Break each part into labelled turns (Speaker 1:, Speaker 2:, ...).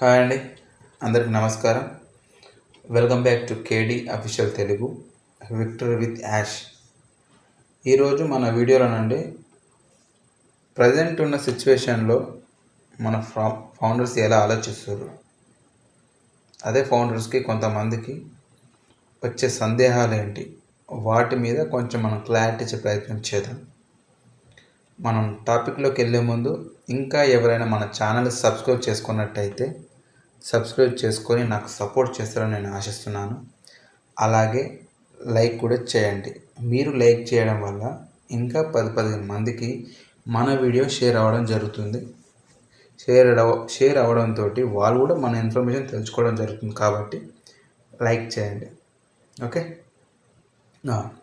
Speaker 1: Hi అండి. అందరికి నమస్కారం. Welcome back to K D official Telugu victor with Yash ఈరోజు మన వీడియోలోనండి ప్రజెంట్ ఉన్న సిచ్యువేషన్లో మన ఫా ఫౌండర్స్ ఎలా ఆలోచిస్తారు అదే ఫౌండర్స్కి కొంతమందికి వచ్చే సందేహాలు ఏంటి? వాటి మీద కొంచెం మనం క్లారిటీ ఇచ్చే ప్రయత్నం చేద్దాం. మనం టాపిక్లోకి వెళ్ళే ముందు ఇంకా ఎవరైనా మన ఛానల్ సబ్స్క్రైబ్ చేసుకున్నట్టయితే సబ్స్క్రైబ్ చేసుకొని నాకు సపోర్ట్ చేస్తారని నేను ఆశిస్తున్నాను. అలాగే లైక్ కూడా చేయండి. మీరు లైక్ చేయడం వల్ల ఇంకా పది పదిహేను మందికి మన వీడియో షేర్ అవ్వడం జరుగుతుంది. షేర్ అవ షేర్ అవ్వడంతో వాళ్ళు కూడా మన ఇన్ఫర్మేషన్ తెలుసుకోవడం జరుగుతుంది కాబట్టి లైక్ చేయండి. ఓకే?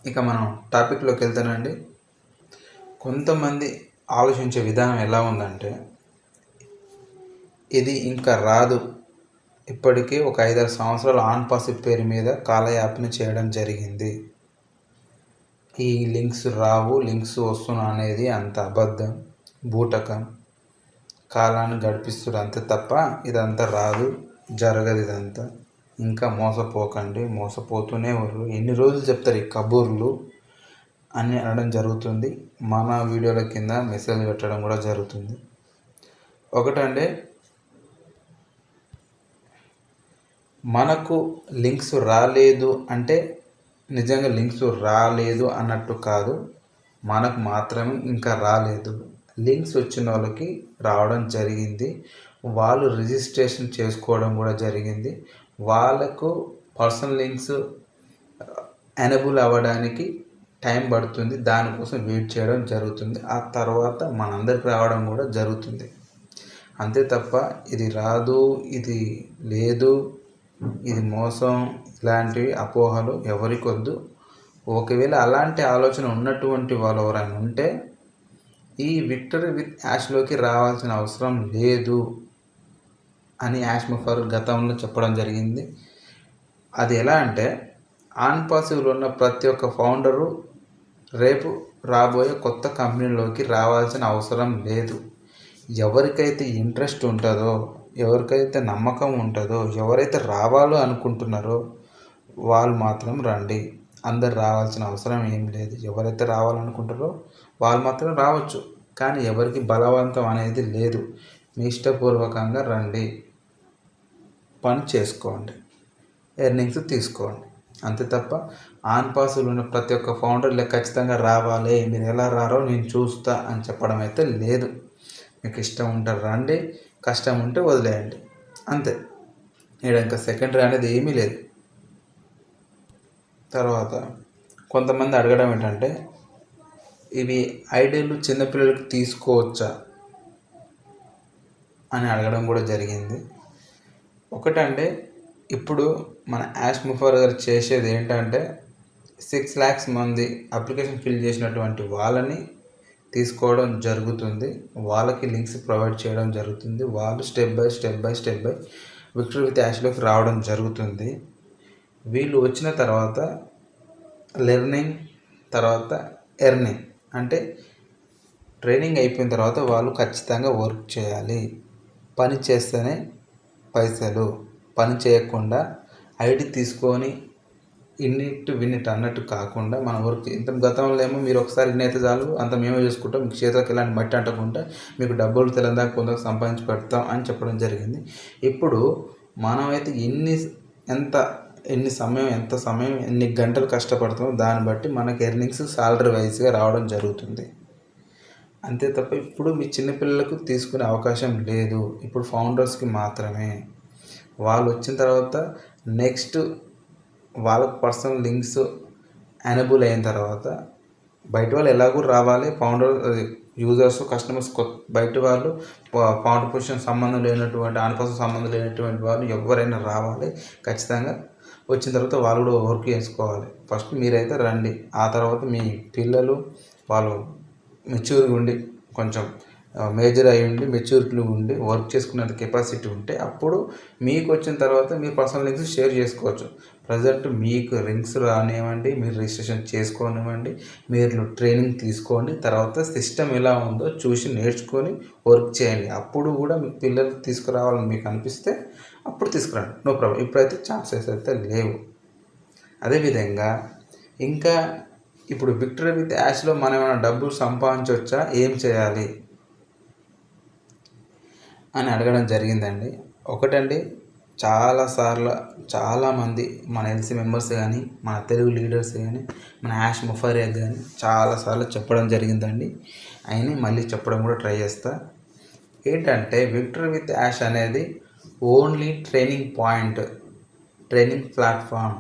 Speaker 1: ఇక మనం టాపిక్లోకి వెళ్తానండి. కొంతమంది ఆలోచించే విధానం ఎలా ఉందంటే ఇది ఇంకా రాదు. ఇప్పటికే ఒక ఐదారు సంవత్సరాలు ఆన్ పాసిప్ పేరు మీద కాలయాపన చేయడం జరిగింది. ఈ లింక్స్ రావు లింక్స్ వస్తున్నా అనేది అంత అబద్ధం బూటకం. కాలాన్ని గడిపిస్తుంది అంతే తప్ప ఇదంతా రాదు జరగదు ఇదంతా. ఇంకా మోసపోకండి మోసపోతూనే ఉన్నారు ఎన్ని రోజులు చెప్తారు ఈ కబూర్లు అని అనడం జరుగుతుంది. మన వీడియోల కింద మెసేజ్ పెట్టడం కూడా జరుగుతుంది. ఒకటంటే మనకు లింక్స్ రాలేదు అంటే నిజంగా లింక్స్ రాలేదు అన్నట్టు కాదు. మనకు మాత్రమే ఇంకా రాలేదు. లింక్స్ వచ్చిన వాళ్ళకి రావడం జరిగింది. వాళ్ళు రిజిస్ట్రేషన్ చేసుకోవడం కూడా జరిగింది. వాళ్ళకు పర్సనల్ లింక్స్ ఎనబుల్ అవ్వడానికి టైం పడుతుంది. దానికోసం వెయిట్ చేయడం జరుగుతుంది. ఆ తర్వాత మనందరికి రావడం కూడా జరుగుతుంది. అంతే తప్ప ఇది రాదు ఇది లేదు. ఇది మోసం ఇలాంటివి అపోహలు ఎవరికి వద్దు ఒకవేళ అలాంటి ఆలోచన ఉన్నటువంటి వాళ్ళు ఎవరైనా ఉంటే ఈ విక్టరీ విత్ యాష్లోకి రావాల్సిన అవసరం లేదు అని యాష్ ముఫర్ గతంలో చెప్పడం జరిగింది. అది ఎలా అంటే ఆన్ పాసివ్లో ఉన్న ప్రతి ఒక్క ఫౌండరు రేపు రాబోయే కొత్త కంపెనీలోకి రావాల్సిన అవసరం లేదు. ఎవరికైతే ఇంట్రెస్ట్ ఉంటుందో ఎవరికైతే నమ్మకం ఉంటుందో ఎవరైతే రావాలో అనుకుంటున్నారో వాళ్ళు మాత్రం రండి. అందరు రావాల్సిన అవసరం ఏం లేదు. ఎవరైతే రావాలనుకుంటారో వాళ్ళు మాత్రం రావచ్చు. కానీ ఎవరికి బలవంతం అనేది లేదు. మీ ఇష్టపూర్వకంగా రండి. పని చేసుకోండి. ఎర్నింగ్స్ తీసుకోండి. అంతే తప్ప ఆన్ పాసులు ఉన్న ప్రతి ఒక్క ఫౌండర్లే ఖచ్చితంగా రావాలి. మీరు ఎలా రారో నేను చూస్తా అని చెప్పడం అయితే లేదు. మీకు ఇష్టం ఉంటే రండి కష్టం ఉంటే వదిలేయండి. అంతే. ఇక్కడ ఇంకా సెకండరీ అనేది ఏమీ లేదు. తర్వాత కొంతమంది అడగడం ఏంటంటే ఇవి ఐడియాలు చిన్నపిల్లలకి తీసుకోవచ్చా? అని అడగడం కూడా జరిగింది. ఒకటంటే ఇప్పుడు మన యాష్ ముఫర్ గారు చేసేది ఏంటంటే సిక్స్ ల్యాక్స్ మంది అప్లికేషన్ ఫిల్ చేసినటువంటి వాళ్ళని తీసుకోవడం జరుగుతుంది. వాళ్ళకి లింక్స్ ప్రొవైడ్ చేయడం జరుగుతుంది. వాళ్ళు step by step by step by victory with యాష్లోకి రావడం జరుగుతుంది. వీళ్ళు వచ్చిన తర్వాత లెర్నింగ్ తర్వాత ఎర్నింగ్ అంటే ట్రైనింగ్ అయిపోయిన తర్వాత వాళ్ళు ఖచ్చితంగా వర్క్ చేయాలి. పని చేస్తేనే పైసలు పని చేయకుండా ఐడి తీసుకొని ఇన్నిట్ విన్నిట్ అన్నట్టు కాకుండా మన వర్క్ ఇంత గతంలో ఏమో మీరు ఒకసారి ఇన్ని అయితే చాలు అంత మేమే చూసుకుంటాం మీకు చేతికి ఇలాంటి మట్టి అంటకుండా మీకు డబ్బులు తెలందాక కొంత సంపాదించి పెడతాం అని చెప్పడం జరిగింది. ఇప్పుడు మనమైతే ఎన్ని ఎంత ఎన్ని సమయం ఎంత సమయం ఎన్ని గంటలు కష్టపడతామో దాన్ని బట్టి మనకి ఎర్నింగ్స్ సాలరీ వైజ్గా రావడం జరుగుతుంది. అంతే తప్ప ఇప్పుడు మీ చిన్నపిల్లలకు తీసుకునే అవకాశం లేదు. ఇప్పుడు ఫౌండర్స్కి మాత్రమే. వాళ్ళు వచ్చిన తర్వాత నెక్స్ట్ వాళ్ళకు పర్సనల్ లింక్స్ ఎనబుల్ అయిన తర్వాత బయట వాళ్ళు ఎలాగూ రావాలి ఫౌండర్ యూజర్స్ కస్టమర్స్ బయట వాళ్ళు ఫౌండర్ పొజిషన్ సంబంధం లేనటువంటి ఆన్పర్సన్ సంబంధం లేనటువంటి వాళ్ళు ఎవరైనా రావాలి ఖచ్చితంగా వచ్చిన తర్వాత వాళ్ళు కూడా వర్క్ చేసుకోవాలి. ఫస్ట్ మీరైతే రండి ఆ తర్వాత మీ పిల్లలు వాళ్ళు మెచ్యూర్గా ఉండి కొంచెం మేజర్ అయి ఉండి మెచ్యూరిటీ ఉండి వర్క్ చేసుకునేంత కెపాసిటీ ఉంటే అప్పుడు మీకు వచ్చిన తర్వాత మీ పర్సనల్ లింక్స్ షేర్ చేసుకోవచ్చు. ప్రజెంట్ మీకు రింగ్స్ రానివ్వండి మీరు రిజిస్ట్రేషన్ చేసుకోనివ్వండి మీరు ట్రైనింగ్ తీసుకోండి తర్వాత సిస్టమ్ ఎలా ఉందో చూసి నేర్చుకొని వర్క్ చేయండి. అప్పుడు కూడా మీ పిల్లలు తీసుకురావాలని మీకు అనిపిస్తే అప్పుడు తీసుకురండి. No problem. ఇప్పుడైతే ఛాన్సెస్ అయితే లేవు. అదేవిధంగా ఇంకా ఇప్పుడు విక్టరీ విత్ యాష్లో మనం ఏమైనా డబ్బులు సంపాదించవచ్చా ఏం చేయాలి? అని అడగడం జరిగిందండి. ఒకటండి చాలాసార్లు చాలామంది మన ఎల్సీ మెంబర్స్ కానీ మన తెలుగు లీడర్స్ కానీ మన యాష్ ముఫారియా కానీ చాలాసార్లు చెప్పడం జరిగిందండి. అయినా మళ్ళీ చెప్పడం కూడా ట్రై చేస్తా. ఏంటంటే విక్టర్ విత్ యాష్ అనేది only training point training platform.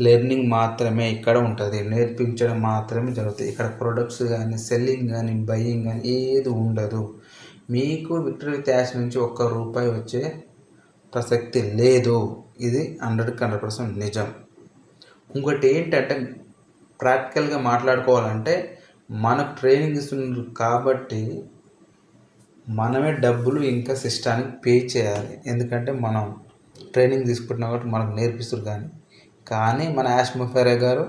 Speaker 1: Learning మాత్రమే ఇక్కడ ఉంటుంది. నేర్పించడం మాత్రమే జరుగుతుంది. ఇక్కడ ప్రొడక్ట్స్ కానీ సెల్లింగ్ కానీ బయ్యింగ్ కానీ ఏది ఉండదు. మీకు విక్టరీ విత్ యాష్ నుంచి ఒక్క రూపాయి వచ్చే ప్రసక్తి లేదు. ఇది హండ్రెడ్కి హండ్రెడ్ పర్సెంట్ నిజం. ఇంకోటి ఏంటంటే ప్రాక్టికల్గా మాట్లాడుకోవాలంటే మనకు ట్రైనింగ్ ఇస్తున్నారు కాబట్టి మనమే డబ్బులు ఇంకా సిస్టానికి పే చేయాలి. ఎందుకంటే మనం ట్రైనింగ్ తీసుకుంటున్నాం కాబట్టి మనకు నేర్పిస్తారు కానీ. కానీ మన యాష్ ముఫారే గారు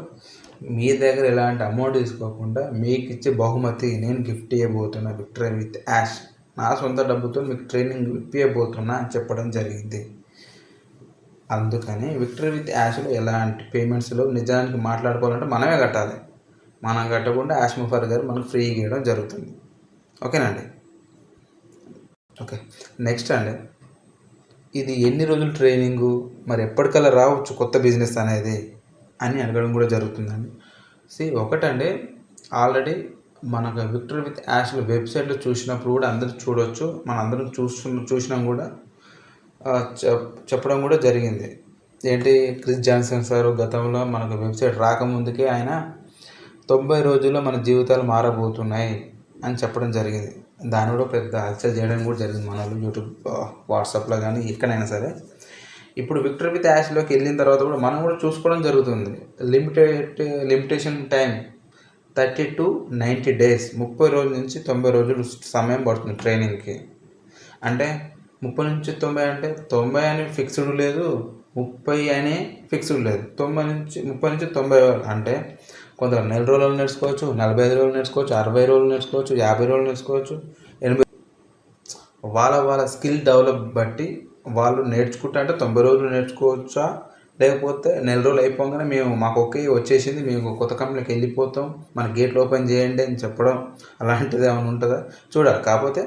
Speaker 1: మీ దగ్గర ఎలాంటి అమౌంట్ తీసుకోకుండా మీకు ఇచ్చే బహుమతి నేను గిఫ్ట్ ఇవ్వబోతున్నా విక్టరీ విత్ యాష్. నా సొంత డబ్బుతో మీకు ట్రైనింగ్ ఇప్పియబోతున్నా అని చెప్పడం జరిగింది. అందుకని విక్టరీ విత్ యాష్లో ఎలాంటి పేమెంట్స్లో నిజానికి మాట్లాడుకోవాలంటే మనమే కట్టాలి. మనం కట్టకుండా యాష్ ముఫార్ గారు మనకు ఫ్రీగా ఇవ్వడం జరుగుతుంది. ఓకేనండి ఓకే. నెక్స్ట్ అండి. ఇది ఎన్ని రోజులు ట్రైనింగు? మరి ఎప్పటికల్లా రావచ్చు కొత్త బిజినెస్ అనేది? అని అడగడం కూడా జరుగుతుందండి. సి ఒకటండి. ఆల్రెడీ మనకు విక్టర్ విత్ యాష్లో వెబ్సైట్లో చూసినప్పుడు కూడా అందరూ చూడవచ్చు మన అందరం చూస్తున్న చూసినాం కూడా చెప్పడం కూడా జరిగింది. ఏంటి? క్రిస్ జాన్సన్ సార్ గతంలో మనకు వెబ్సైట్ రాకముందుకే ఆయన తొంభై రోజుల్లో మన జీవితాలు మారబోతున్నాయి అని చెప్పడం జరిగింది. దాని కూడా పెద్ద హల్చల్ చేయడం కూడా జరిగింది మన యూట్యూబ్ వాట్సాప్లో కానీ ఎక్కడైనా సరే. ఇప్పుడు విక్టర్ విత్ యాష్లోకి వెళ్ళిన తర్వాత కూడా మనం కూడా చూసుకోవడం జరుగుతుంది. Limited limitation time thirty to ninety days ముప్పై రోజుల నుంచి తొంభై రోజులు సమయం పడుతుంది ట్రైనింగ్కి. అంటే ముప్పై నుంచి తొంభై అంటే తొంభై అని ఫిక్స్డ్ లేదు ముప్పై అని ఫిక్స్డ్ లేదు. తొంభై నుంచి ముప్పై నుంచి తొంభై అంటే కొందరు నెల రోజులు నేర్చుకోవచ్చు నలభై ఐదు రోజులు నేర్చుకోవచ్చు అరవై రోజులు నేర్చుకోవచ్చు యాభై రోజులు నేర్చుకోవచ్చు ఎనభై వాళ్ళ వాళ్ళ స్కిల్ డెవలప్ బట్టి వాళ్ళు నేర్చుకుంటా అంటే తొంభై రోజులు నేర్చుకోవచ్చా? లేకపోతే నెల రోజులు అయిపోగానే మేము మాకు ఒకే వచ్చేసింది మేము కొత్త కంపెనీకి వెళ్ళిపోతాం మన గేట్లు ఓపెన్ చేయండి అని చెప్పడం అలాంటిది ఏమైనా ఉంటుందా? చూడాలి. కాకపోతే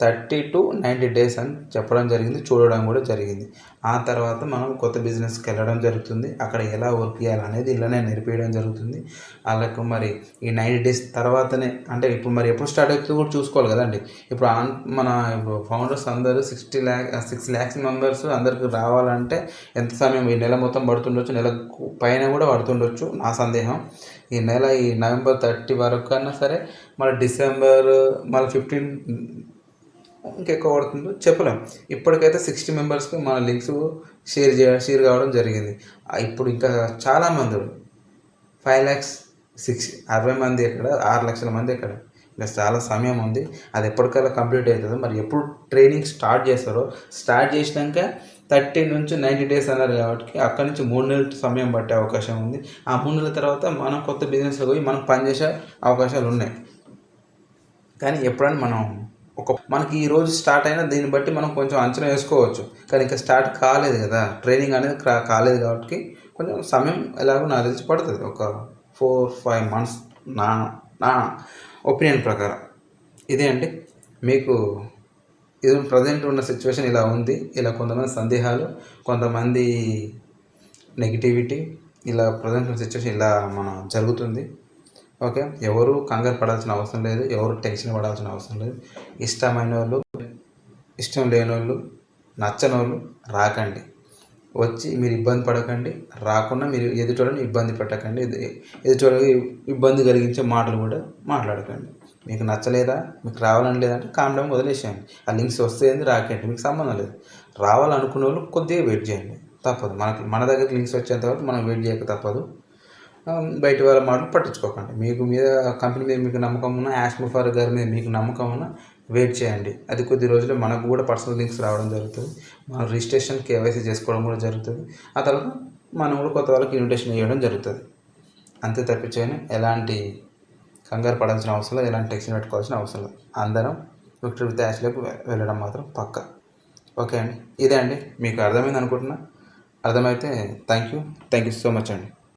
Speaker 1: థర్టీ టు నైంటీ డేస్ అని చెప్పడం జరిగింది చూడడం కూడా జరిగింది. ఆ తర్వాత మనం కొత్త బిజినెస్కి వెళ్ళడం జరుగుతుంది. అక్కడ ఎలా వర్క్ చేయాలి అనేది ఇలానే నేర్పించడం జరుగుతుంది. వాళ్ళకు మరి ఈ నైంటీ డేస్ తర్వాతనే అంటే ఇప్పుడు మరి ఎప్పుడు స్టార్ట్ అవుతుందో కూడా చూసుకోవాలి కదండి. ఇప్పుడు ఆన్ మన ఫౌండర్స్ అందరూ sixty lakh six lakhs members అందరికి రావాలంటే ఎంత సమయం ఈ నెల మొత్తం పడుతుండొచ్చు నెలకు పైన కూడా పడుతుండొచ్చు నా సందేహం. ఈ నెల ఈ నవంబర్ థర్టీ వరకు అన్నా సరే మళ్ళీ డిసెంబర్ మళ్ళీ ఫిఫ్టీన్ ఇంకెక్కువ పడుతుందో చెప్పలేం. ఇప్పటికైతే సిక్స్టీ మెంబర్స్కి మన లింక్స్ షేర్ చేయ షేర్ కావడం జరిగింది. ఇప్పుడు ఇంకా చాలామంది ఫైవ్ ల్యాక్స్ సిక్స్ అరవై మంది ఎక్కడ ఆరు లక్షల మంది ఎక్కడ? ఇలా చాలా సమయం ఉంది. అది ఎప్పటికల్లా కంప్లీట్ అవుతుందో మరి ఎప్పుడు ట్రైనింగ్ స్టార్ట్ చేస్తారో స్టార్ట్ చేసినాక థర్టీ నుంచి నైంటీ డేస్ అన్నారు కాబట్టి అక్కడి నుంచి మూడు నెలల సమయం పట్టే అవకాశం ఉంది. ఆ మూడు నెలల తర్వాత మనం కొత్త బిజినెస్లో పోయి మనం పనిచేసే అవకాశాలు ఉన్నాయి. కానీ ఎప్పుడైనా మనం ఒక మనకి ఈ రోజు స్టార్ట్ అయినా దీన్ని బట్టి మనం కొంచెం అంచనా వేసుకోవచ్చు. కానీ ఇంకా స్టార్ట్ కాలేదు కదా. ట్రైనింగ్ అనేది కాలేదు కాబట్టి కొంచెం సమయం ఎలాగో నాకు తెలిసి పడుతుంది. ఒక ఫోర్ ఫైవ్ మంత్స్ నా నా ఒపీనియన్ ప్రకారం. ఇదే అండి. మీకు ఇది ప్రజెంట్ ఉన్న సిచ్యువేషన్ ఇలా ఉంది. ఇలా కొంతమంది సందేహాలు కొంతమంది నెగిటివిటీ ఇలా ప్రజెంట్ ఉన్న సిచ్యువేషన్ ఇలా మన జరుగుతుంది. ఓకే? ఎవరు కంగారు పడాల్సిన అవసరం లేదు. ఎవరు టెన్షన్ పడాల్సిన అవసరం లేదు. ఇష్టమైన వాళ్ళు ఇష్టం లేని వాళ్ళు నచ్చని వాళ్ళు రాకండి. వచ్చి మీరు ఇబ్బంది పడకండి. రాకుండా మీరు ఎదుటోళ్ళని ఇబ్బంది పెట్టకండి. ఎదుటోళ్ళకి ఇబ్బంది కలిగించే మాటలు కూడా మాట్లాడకండి. మీకు నచ్చలేదా? మీకు రావాలని లేదంటే కామ్డం వదిలేసేయండి. ఆ లింక్స్ వస్తేంది రాకండి మీకు సంబంధం లేదు. రావాలనుకునే వాళ్ళు కొద్దిగా వెయిట్ చేయండి. తప్పదు. మనకి మన దగ్గర లింక్స్ వచ్చేంత వరకు మనం వెయిట్ చేయక తప్పదు. బయట వాళ్ళ మాటలు పట్టించుకోకండి. మీకు మీద కంపెనీ మీద మీకు నమ్మకం ఉన్నా యాష్మఫార్ గారి మీద మీకు నమ్మకం ఉన్నా వెయిట్ చేయండి. అది కొద్ది రోజులు మనకు కూడా పర్సనల్ లింక్స్ రావడం జరుగుతుంది. మనం రిజిస్ట్రేషన్ కేవైసీ చేసుకోవడం కూడా జరుగుతుంది. ఆ తర్వాత మనం కూడా కొత్త వాళ్ళకి ఇన్విటేషన్ ఇవ్వడం జరుగుతుంది. అంతే తప్పించని ఎలాంటి కంగారు పడాల్సిన అవసరం లేదు. ఎలాంటి టెన్షన్ పెట్టుకోవాల్సిన అవసరం లేదు. అందరం విక్టర్ విత్ యాష్లోకి వెళ్ళడం మాత్రం పక్క. ఓకే అండి. ఇదే అండి. మీకు అర్థమైంది అనుకుంటున్నా. అర్థమైతే thank you thank you so much అండి.